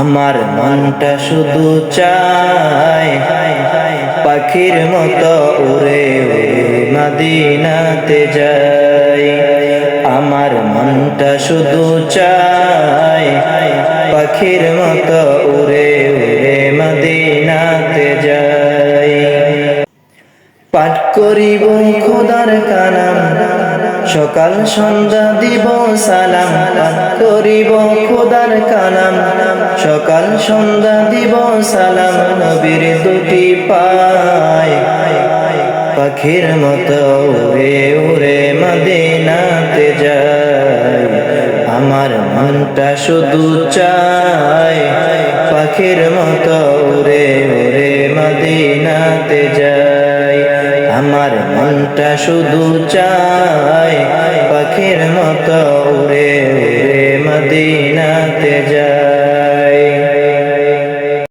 আমার মনটা শুধু চায় পাখির মতো উড়ে মদিনাতে যাই। আমার মনটা শুধু চায় পাখির মতো উড়ে উড়ে মদিনাতে যাই। পাঠ করিব খোদার কানাম সকাল সন্ধ্যা দিব সালাম। করিব খোদার কালাম। সকাল সন্ধ্যা দিব সালাম, নবীর দুটি পায় পাখির মতো উড়ে উড়ে মদিনাতে যায় আমার মনটা শুধু চায় পাখির মতো উড়ে উড়ে মদিনাতে যায় আমার মনটা শুধু চায় পাখির মতো উড়ে